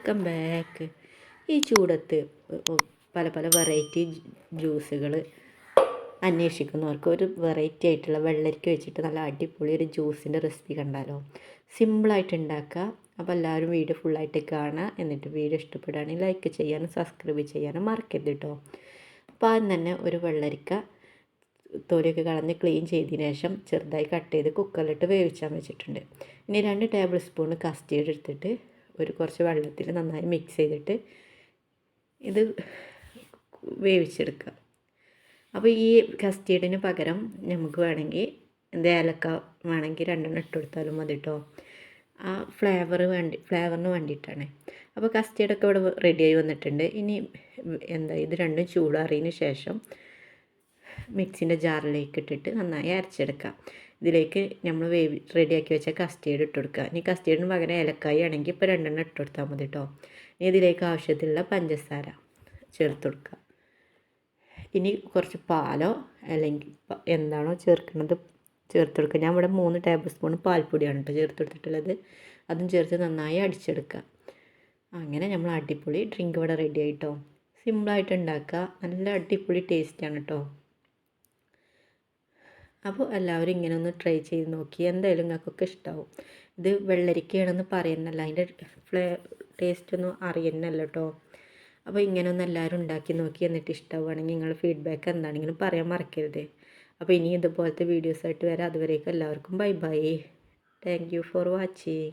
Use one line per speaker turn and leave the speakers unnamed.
Welcome back ഈ ചൂടത്ത് പല പല വെറൈറ്റി ജ്യൂസുകൾ അന്വേഷിക്കുന്നവർക്ക് ഒരു വെറൈറ്റി ആയിട്ടുള്ള വെള്ളരിക്ക വെച്ചിട്ട് നല്ല അടിപൊളി ഒരു ജ്യൂസിന്റെ റെസിപ്പി കണ്ടാലോ. സിമ്പിളായിട്ട് ഉണ്ടാക്കുക അപ്പോൾ എല്ലാവരും വീഡിയോ ഫുള്ളായിട്ട് കാണുക എന്നിട്ട് വീഡിയോ ഇഷ്ടപ്പെടുകയാണെങ്കിൽ ലൈക്ക് ചെയ്യാനും സബ്സ്ക്രൈബ് ചെയ്യാനും മറക്കരുത് കേട്ടോ അപ്പോൾ ആദ്യം തന്നെ ഒരു വെള്ളരിക്ക തൊലിയൊക്കെ കളഞ്ഞ് ക്ലീൻ ചെയ്തതിന് ശേഷം ചെറുതായി കട്ട് ചെയ്ത് കുക്കറിലിട്ട് വേവിച്ചാൽ വെച്ചിട്ടുണ്ട്. ഇനി രണ്ട് ടേബിൾ സ്പൂൺ കസ്റ്റേർഡ് എടുത്തിട്ട് ഒരു കുറച്ച് വെള്ളത്തിൽ നന്നായി മിക്സ് ചെയ്തിട്ട് ഇത് വേവിച്ചെടുക്കുക. അപ്പോൾ ഈ കസ്റ്റേർഡിന് പകരം നമുക്ക് വേണമെങ്കിൽ എന്ത് ഏലക്ക വേണമെങ്കിൽ രണ്ടെണ്ണം ഇട്ട് കൊടുത്താലും മതി കേട്ടോ ആ ഫ്ലേവർ വേണ്ടി ഫ്ലേവറിന് വേണ്ടിയിട്ടാണ്. അപ്പോൾ കസ്റ്റേർഡൊക്കെ ഇവിടെ റെഡിയായി വന്നിട്ടുണ്ട്. ഇനി എന്താ ഇത് രണ്ടും ചൂടാറിയതിന് ശേഷം മിക്സിന്റെ ജാറിലേക്ക് ഇട്ടിട്ട് നന്നായി അരച്ചെടുക്കുക. ഇതിലേക്ക് നമ്മൾ വേവി റെഡിയാക്കി വെച്ച കസ്റ്റേർഡ് ഇട്ട് കൊടുക്കുക. ഇനി കസ്റ്റേർഡിന് പകരം ഏലക്കായി ആണെങ്കിൽ ഇപ്പോൾ രണ്ടെണ്ണം ഇട്ട് കൊടുത്താൽ മതി കേട്ടോ ഇനി ഇതിലേക്ക് ആവശ്യത്തിലുള്ള പഞ്ചസാര ചേർത്ത് കൊടുക്കുക. ഇനി കുറച്ച് പാലോ അല്ലെങ്കിൽ എന്താണോ ചേർക്കുന്നത് ചേർത്ത് കൊടുക്കുക. ഞാൻ ഇവിടെ മൂന്ന് ടേബിൾ സ്പൂൺ പാൽപ്പൊടിയാണ് കേട്ടോ ചേർത്ത് കൊടുത്തിട്ടുള്ളത്. അതും ചേർത്ത് നന്നായി അടിച്ചെടുക്കുക. അങ്ങനെ നമ്മൾ അടിപൊളി ഡ്രിങ്ക് ഇവിടെ റെഡി ആയിട്ടോ സിമ്പിളായിട്ട് ഉണ്ടാക്കുക. നല്ല അടിപൊളി ടേസ്റ്റാണ് കേട്ടോ അപ്പോൾ എല്ലാവരും ഇങ്ങനെ ഒന്ന് ട്രൈ ചെയ്ത് നോക്കി. എന്തായാലും നിങ്ങൾക്കൊക്കെ ഇഷ്ടമാവും ഇത് വെള്ളരിക്കയാണെന്ന് പറയുന്നല്ല അതിന്റെ ഫ്ലേ ടേസ്റ്റ് ഒന്നും അറിയുന്നല്ല കേട്ടോ. അപ്പോൾ ഇങ്ങനെ ഒന്ന് എല്ലാവരും ഉണ്ടാക്കി നോക്കി എന്നിട്ട് ഇഷ്ടമാവുകയാണെങ്കിൽ നിങ്ങൾ ഫീഡ്ബാക്ക് എന്താണെങ്കിലും പറയാൻ മറക്കരുത്. അപ്പോൾ ഇനി ഇതുപോലത്തെ വീഡിയോസായിട്ട് വരാം. അതുവരേക്കും എല്ലാവർക്കും bye bye thank you for watching